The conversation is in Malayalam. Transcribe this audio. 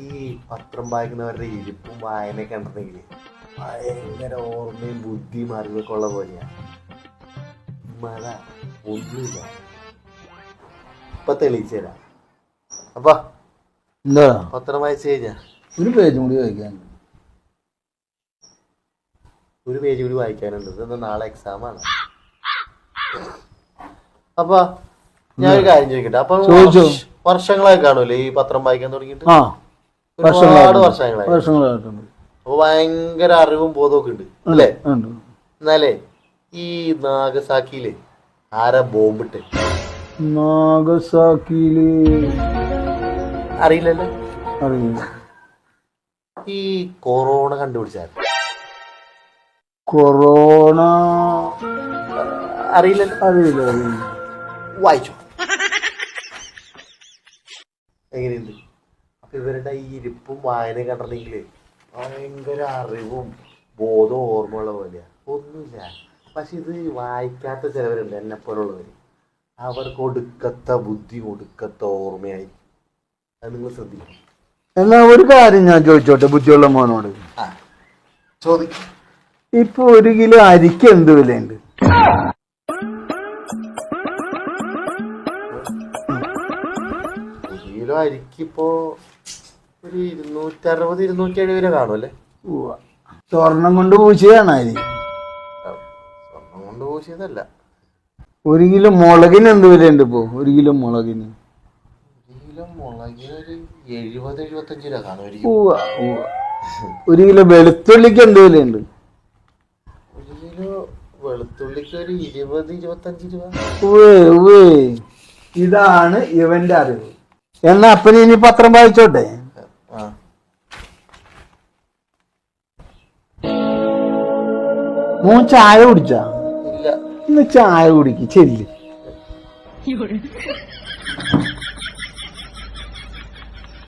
ഈ പത്രം വായിക്കുന്നവരുടെ ഇരിപ്പും വായനയൊക്കെ ഉണ്ടെങ്കിൽ ഭയങ്കര ഓർമ്മയും ബുദ്ധിയും അറിവൊക്കെ ഉള്ള പോലെയാണ് മഴ ഒന്നുമില്ല. ഇപ്പൊ തെളിയിച്ചു തരാം. അപ്പൊ എന്താ? പത്രം വായിച്ചു കഴിഞ്ഞാ? ഒരു പേജ് കൂടി വായിക്കാനുണ്ട് ഒരു പേജ് കൂടി വായിക്കാനുണ്ട്. ഇതെന്താ നാളെ എക്സാം ആണ്. അപ്പൊ ഞാൻ ഒരു കാര്യം ചോദിക്കട്ടെ. അപ്പൊ വർഷങ്ങളായി കാണൂലേ ഈ പത്രം വായിക്കാൻ തുടങ്ങിയിട്ട്? ഒരുപാട് വർഷങ്ങളായിട്ടുണ്ട്. വർഷങ്ങളായി. വർഷങ്ങളായിട്ടുണ്ട്. അപ്പൊ ഭയങ്കര അറിവും ബോധമൊക്കെ ഉണ്ട്. അല്ലേ? എന്നാലേ ഈ നാഗസാക്കിയിൽ ആരാ ബോംബിട്ട് നാഗസാക്കിയിൽ അറിയില്ലല്ലോ. അറിയില്ല. ഈ കൊറോണ കണ്ടുപിടിച്ചാ കൊറോണ അറിയില്ലല്ലോ. അറിയില്ല അറിയില്ല. വായിച്ചു. എങ്ങനെയുണ്ട്? ഇവരുടെ ഈ ഇരിപ്പും വായന കണ്ടില്ല ഭയങ്കര അറിവും ബോധവും ഓർമ്മയുള്ള പോലെയാ. ഒന്നുമില്ല. പക്ഷെ ഇത് വായിക്കാത്ത ചിലവരുണ്ട് എന്നെ പോലുള്ളവര്. അവർക്ക് ഒടുക്കത്ത ബുദ്ധി ഒടുക്കത്ത ഓർമ്മയായി. അത് നിങ്ങൾ ശ്രദ്ധിക്കണം. എന്നാ ഒരു കാര്യം ഞാൻ ചോദിച്ചോട്ടെ ബുദ്ധിയുള്ള മോനോട്? ചോദിക്കും. ഇപ്പൊ ഒരു കിലോ അരിക്ക് എന്ത് വിലയുണ്ട്? കിലോ അരിക്കിപ്പോ ഒരു ഇരുന്നൂറ്ററുപത് ഇരുന്നൂറ്റി എഴുപത് രൂപ കാണുമല്ലേ അല്ലേ സ്വർണം കൊണ്ട് പൂശിയതാണ് അരി? സ്വർണം കൊണ്ട് പൂശിയതല്ല. ഒരു കിലോ മുളകിന് എന്ത് വിലയുണ്ട് ഇപ്പോ? ഒരു കിലോ മുളകിന്. ഒരു കിലോ വെളുത്തുള്ളിക്ക് എന്ത് വിലയുണ്ട്? ഒരു കിലോ വെളുത്തുള്ളിക്ക് ഒരു ഇരുപത് ഇരുപത്തഞ്ച് രൂപ. ഇതാണ് ഇവന്റെ അറിവ്. എന്നാ അപ്പന് ഇനി പത്രം വായിച്ചോട്ടെ? മോൻ ചായ കുടിച്ച? ഇല്ല. ഇന്ന് ചായ കുടിക്ക് ചെല്ല്.